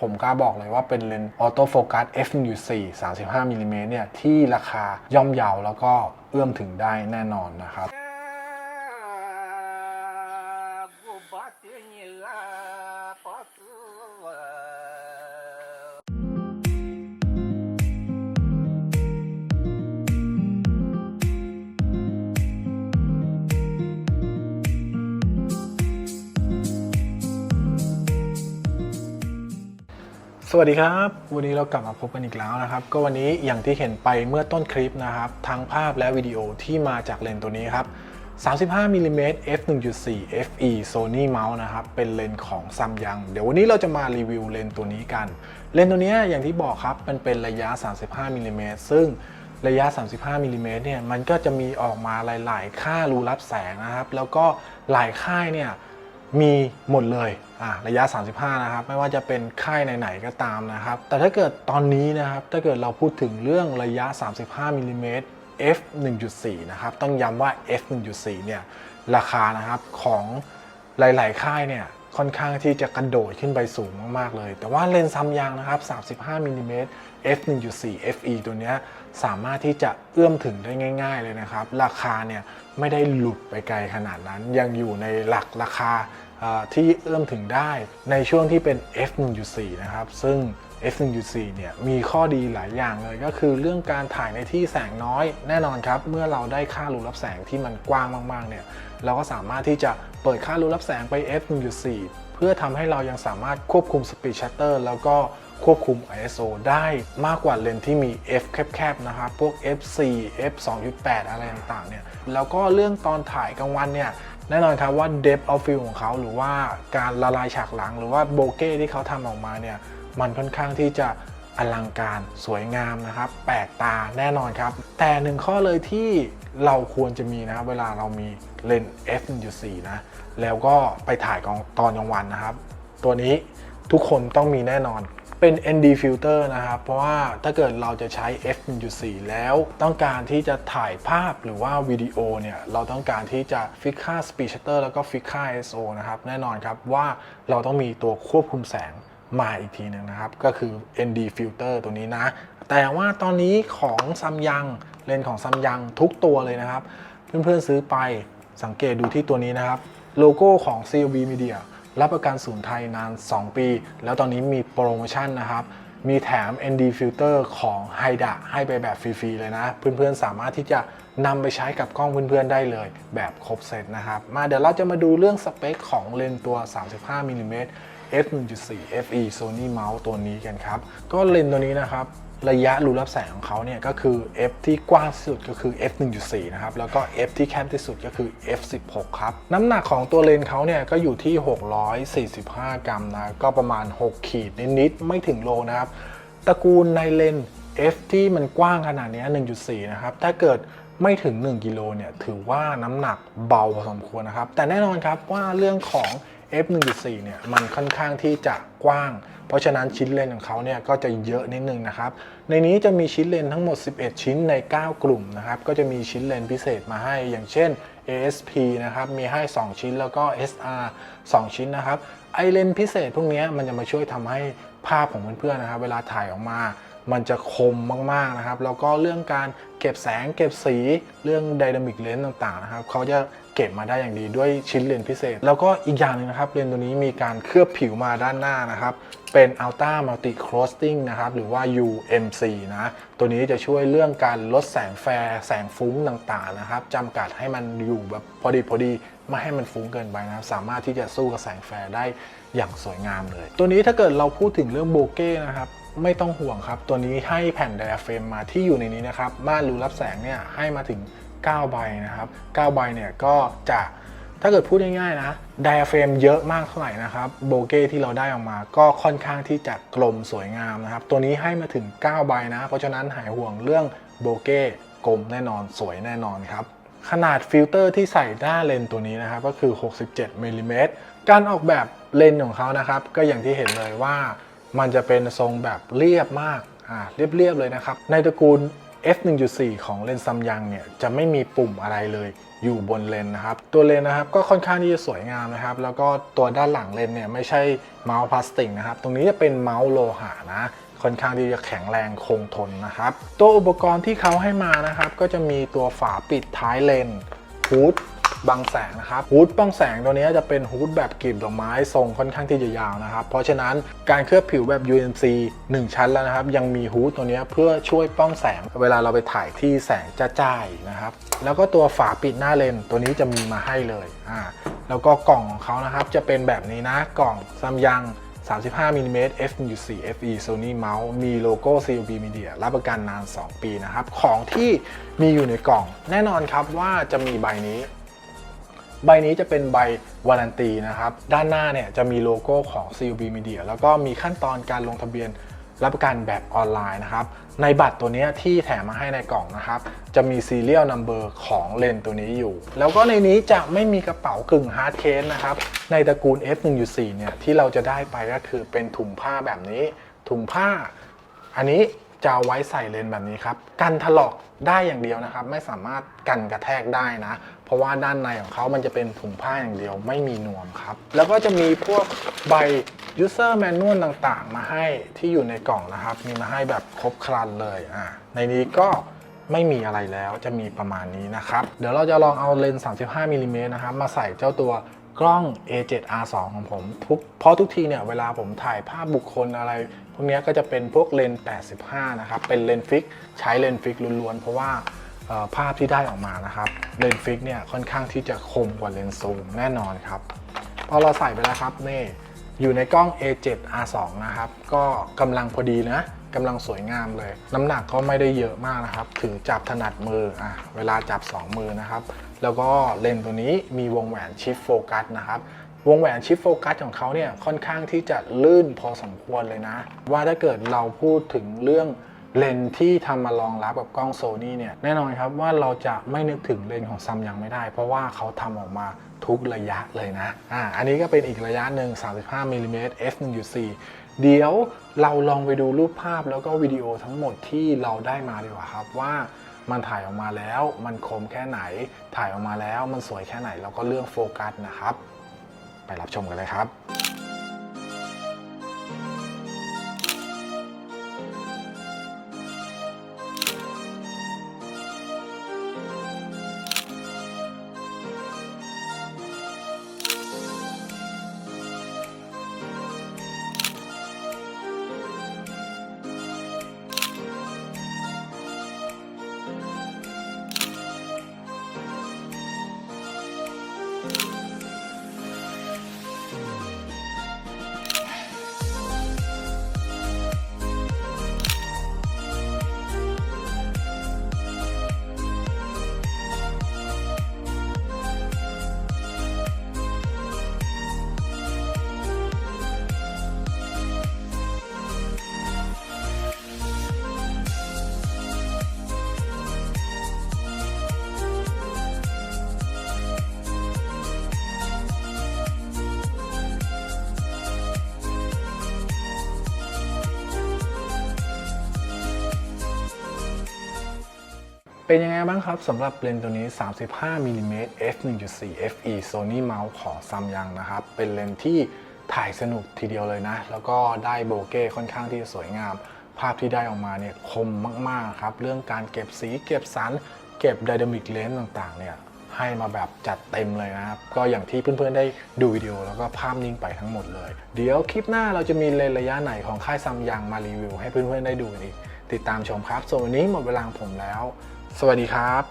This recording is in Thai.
ผมกล้าบอกเลยว่าเป็นเลนส์ออโต้โฟกัส f1.4 35มิลลิเมตรเนี่ยที่ราคาย่อมเยาแล้วก็เอื้อมถึงได้แน่นอนนะครับ สวัสดีครับ วันนี้เรากลับมาพบกันอีกแล้วนะครับ ก็วันนี้อย่างที่เห็นไปเมื่อต้นคลิปนะครับ ทั้งภาพและวิดีโอที่มาจากเลนส์ตัวนี้ครับ 35มิลลิเมตร f 1.4 fe Sony Mount นะครับ เป็นเลนส์ของซัมยังเดี๋ยววันนี้เราจะมารีวิวเลนส์ตัวนี้กัน เลนส์ตัวนี้อย่างที่บอกครับ มันเป็นระยะ 35มิลลิเมตรซึ่งระยะ 35มิลลิเมตรเนี่ย มันก็จะมีออกมาหลาย ๆ ค่ารูรับแสงนะครับ แล้วก็หลายค่ายเนี่ย มีหมดเลยอะระยะ 35 นะครับ ไม่ว่าจะเป็นค่ายไหนๆก็ตามนะครับ แต่ถ้าเกิดตอนนี้นะครับ ถ้าเกิดเราพูดถึงเรื่องระยะ 35มิลลิเมตร f 1.4 นะครับ ต้องย้ำว่า f 1.4 เนี่ย ราคานะครับของหลายๆ ค่ายเนี่ย ค่อนข้างที่จะกระโดดขึ้นไปสูงมากๆ เลย แต่ว่าเลนส์ซัมยังนะครับ 35มิลลิเมตร f 1.4 fe ตัวเนี้ยสามารถที่จะเอื้อมถึงได้ง่าย ๆ เลยนะครับ ราคาเนี่ย ไม่ได้หลุดไปไกลขนาดนั้น ยังอยู่ในหลักราคาที่เอื้อมถึงได้ในช่วงที่เป็น f 1.4นะครับ ซึ่ง f 1.4เนี่ยมีข้อดีหลายอย่างเลยก็คือเรื่องการถ่ายในที่แสงน้อยแน่นอนครับ เมื่อเราได้ค่ารูรับแสงที่มันกว้างมากๆเนี่ยเราก็สามารถที่จะเปิดค่ารูรับแสงไป f 1.4เพื่อทำให้เรายังสามารถควบคุม speed shutter แล้วก็ ควบคุม ISO ได้มากกว่าเลนส์ที่มี f แคบๆนะครับ พวก f4 f 2.8 อะไรต่างๆเนี่ย แล้วก็เรื่องตอนถ่ายกลางวันเนี่ยแน่นอนครับว่า depth of field ของเขาหรือว่าการละลายฉากหลัง หรือว่าโบเก้ที่เขาทำออกมาเนี่ย มันค่อนข้างที่จะอลังการสวยงามนะครับ แปลกตาแน่นอนครับ แต่หนึ่งข้อเลยที่เราควรจะมีนะครับเวลาเรามีเลนส์ f 1.4นะ แล้วก็ไปถ่ายกองตอนกลางวันนะครับ ตัวนี้ทุกคนต้องมีแน่นอน เป็น ND filter นะครับ เพราะว่าถ้าเกิดเราจะใช้ f 1.4 แล้วต้องการที่จะถ่ายภาพหรือว่าวิดีโอเนี่ย เราต้องการที่จะฟิกค่า speed shutter แล้วก็ฟิกค่า ISO นะครับ แน่นอนครับว่าเราต้องมีตัวควบคุมแสงมาอีกทีหนึ่งนะครับ ก็คือ ND filter ตัวนี้นะ แต่ว่าตอนนี้ของซัมยัง เลนของซัมยังทุกตัวเลยนะครับ เพื่อนๆซื้อไปสังเกตดูที่ตัวนี้นะครับ โลโก้ของ CLB Media รับประกันศูนย์ไทยนาน 2 ปี แล้วตอนนี้มีโปรโมชั่นนะครับ มีแถม ND Filter ของ h y d a ให้ไปแบบฟรี ๆ เลยนะ เพื่อนๆ สามารถที่จะนำไปใช้กับกล้องเพื่อนๆ ได้เลย แบบครบเซตนะครับ มาเดี๋ยวเราจะมาดูเรื่องสเปคของเลนส์ตัว 35มิลลิเมตร f 1.4 fe Sony Mouse ตัวนี้กันครับ ก็เลนส์ตัวนี้นะครับ ระยะรูรับแสงของเขาเนี่ยก็คือ f ที่กว้างสุดก็คือ f 1.4นะครับ แล้วก็ f ที่แคบที่สุดก็คือ f 16ครับ น้ำหนักของตัวเลนเขาเนี่ยก็อยู่ที่ 645 กรัมนะ ก็ประมาณ 6 ขีดนิดๆไม่ถึงโลนะครับ ตระกูลในเลน f ที่มันกว้างขนาดนี้ 1.4 นะครับ ถ้าเกิดไม่ถึง 1 กิโลเนี่ยถือว่าน้ำหนักเบาพอสมควรนะครับ แต่แน่นอนครับว่าเรื่องของ f 1.4 เนี่ยมันค่อนข้างที่จะกว้าง เพราะฉะนั้นชิ้นเลนของเขาเนี่ยก็จะเยอะนิดนึงนะครับ ในนี้จะมีชิ้นเลนทั้งหมด 11 ชิ้นใน 9 กลุ่มนะครับ ก็จะมีชิ้นเลนพิเศษมาให้อย่างเช่น ASP นะครับ มีให้ 2 ชิ้นแล้วก็ SR 2 ชิ้นนะครับ ไอเลนพิเศษพวกนี้มันจะมาช่วยทำให้ภาพของเพื่อนๆนะครับ เวลาถ่ายออกมา มันจะคมมากๆนะครับ แล้วก็เรื่องการเก็บแสงเก็บสีเรื่องไดนามิกเลนส์ต่างๆนะครับเขาจะเก็บมาได้อย่างดีด้วยชิ้นเลนส์พิเศษ แล้วก็อีกอย่างหนึงนะครับเลนส์ตัวนี้มีการเคลือบผิวมาด้านหน้านะครับ เป็น Ultra Multi Crossing นะครับ หรือว่า UMC นะ ตัวนี้จะช่วยเรื่องการลดแสงแฟร์แสงฟุ้งต่างๆนะครับจำกัดให้มันอยู่แบบพอดีพอดีไม่ให้มันฟุ้งเกินไปนะสามารถที่จะสู้กับแสงแฟร์ได้อย่างสวยงามเลย ตัวนี้ถ้าเกิดเราพูดถึงเรื่องโบเก้นะครับ ไม่ต้องห่วงครับ ตัวนี้ให้แผ่นไดอะเฟรมมาที่อยู่ในนี้นะครับม่านรูรับแสงเนี่ยให้มาถึง 9 ใบนะครับ 9 ใบเนี่ยก็จะถ้าเกิดพูดง่ายๆนะไดอะเฟรมเยอะมากเท่าไหร่นะครับโบเก้ที่เราได้ออกมาก็ค่อนข้างที่จะกลมสวยงามนะครับ ตัวนี้ให้มาถึง 9 ใบนะ เพราะฉะนั้นหายห่วงเรื่องโบเก้กลมแน่นอนสวยแน่นอนครับขนาดฟิลเตอร์ที่ใส่หน้าเลนส์ตัวนี้นะครับก็คือ 67มิลลิเมตรการออกแบบเลนส์ของเขานะครับ ก็อย่างที่เห็นเลยว่า มันจะเป็นทรงแบบเรียบมากอ่าเรียบๆเลยนะครับ ในตระกูล f 1.4ของเลนส์ซัมยังเนี่ยจะไม่มีปุ่มอะไรเลยอยู่บนเลนนะครับ ตัวเลนนะครับก็ค่อนข้างที่จะสวยงามนะครับ แล้วก็ตัวด้านหลังเลนเนี่ยไม่ใช่เมาส์พลาสติกนะครับ ตรงนี้จะเป็นเมาส์โลหะนะ ค่อนข้างที่จะแข็งแรงคงทนนะครับ ตัวอุปกรณ์ที่เขาให้มานะครับ ก็จะมีตัวฝาปิดท้ายเลนฮูด บังแสงนะครับฮูดบังแสงตัวนี้จะเป็นฮูดแบบกลีบดอกไม้ทรงค่อนข้างที่จะยาวนะครับ เพราะฉะนั้นการเคลือบผิวแบบ UNC 1 ชั้นแล้วนะครับ ยังมีฮูดตัวนี้เพื่อช่วยป้องแสง เวลาเราไปถ่ายที่แสงจ้าๆนะครับแล้วก็ตัวฝาปิดหน้าเลนตัวนี้จะมีมาให้เลยอ่าแล้วก็กล่องของเขานะครับจะเป็นแบบนี้นะกล่องซัมยัง35มิลลิเมตร f1.4 fe Sony Mouse มีโลโก้ COB Media รับประกันนาน 2 ปีนะครับ ของที่มีอยู่ในกล่อง แน่นอนครับว่าจะมีใบนี้ ใบนี้จะเป็นใบวารันตีนะครับ ด้านหน้าเนี่ยจะมีโลโก้ของ COB Media แล้วก็มีขั้นตอนการลงทะเบียนรับประกันแบบออนไลน์นะครับ ในบัตรตัวนี้ที่แถมมาให้ในกล่องนะครับ จะมี Serial Number ของเลนส์ตัวนี้อยู่ แล้วก็ในนี้จะไม่มีกระเป๋ากึ่งฮาร์ดเคสนะครับ ในตระกูล F1.4 เนี่ยที่เราจะได้ไปก็คือเป็นถุงผ้าแบบนี้ ถุงผ้า อันนี้ จะเอาไว้ใส่เลนส์แบบนี้ครับ กันถลอกได้อย่างเดียวนะครับ ไม่สามารถกันกระแทกได้นะ เพราะว่าด้านในของเขามันจะเป็นถุงผ้าอย่างเดียว ไม่มีนวมครับ แล้วก็จะมีพวกใบ user manual ต่างๆ มาให้ที่อยู่ในกล่องนะครับ มีมาให้แบบครบครันเลยอ่าในนี้ก็ไม่มีอะไรแล้วจะมีประมาณนี้นะครับ เดี๋ยวเราจะลองเอาเลนส์35มิลลิเมตรนะครับมาใส่เจ้าตัว กล้อง A7R2 ของผมทุกเพราะทุกทีเนี่ยเวลาผมถ่ายภาพบุคคลอะไร พวกนี้ก็จะเป็นพวกเลนส์85 นะครับ เป็นเลนส์ฟิก ใช้เลนส์ฟิกล้วนๆ เพราะว่าภาพที่ได้ออกมานะครับ เลนส์ฟิกเนี่ยค่อนข้างที่จะคมกว่าเลนส์ซูมแน่นอนครับ พอเราใส่ไปแล้วครับนี่อยู่ในกล้อง A7R2 นะครับ ก็กำลังพอดีนะกำลังสวยงามเลย น้ำหนักก็ไม่ได้เยอะมากนะครับถือจับถนัดมืออะเวลาจับ 2 มือนะครับ แล้วก็เลนส์ตัวนี้มีวงแหวนชิฟโฟกัสนะครับวงแหวนชิฟโฟกัสของเขาเนี่ยค่อนข้างที่จะลื่นพอสมควรเลยนะ ว่าถ้าเกิดเราพูดถึงเรื่องเลนที่ทำมารองรับกับกล้องโซนี่เนี่ยแน่นอนครับว่าเราจะไม่นึกถึงเลนของซัมยังไม่ได้ เพราะว่าเขาทำออกมาทุกระยะเลยนะอ่าอันนี้ก็เป็นอีกระยะหนึ่ง35มิลลิเมตร f 1.4เดี๋ยวเราลองไปดูรูปภาพแล้วก็วิดีโอทั้งหมดที่เราได้มาดีกว่าครับว่า มันถ่ายออกมาแล้ว มันคมแค่ไหน ถ่ายออกมาแล้วมันสวยแค่ไหนเราก็เลือกโฟกัสนะครับ ไปรับชมกันเลยครับ Bye. เป็นยังไงบ้างครับสำหรับเลนส์ตัวนี้ 35มิลลิเมตร f 1.4 fe Sony Mouse ของซัมยังนะครับ เป็นเลนส์ที่ถ่ายสนุกทีเดียวเลยนะ แล้วก็ได้โบเก้ค่อนข้างที่จะสวยงาม ภาพที่ได้ออกมาเนี่ยคมมากๆครับ เรื่องการเก็บสีเก็บสัน เก็บไดนามิกเลนส์ต่างๆ เนี่ยให้มาแบบจัดเต็มเลยนะครับ ก็อย่างที่เพื่อนๆได้ดูวิดีโอแล้วก็ภาพนิ่งไปทั้งหมดเลย เดี๋ยวคลิปหน้าเราจะมีเลนส์ระยะไหนของค่ายซัมยังมารีวิวให้เพื่อนๆได้ดูอีก ติดตามชมครับ ส่วนวันนี้หมดเวลางผมแล้ว สวัสดีครับ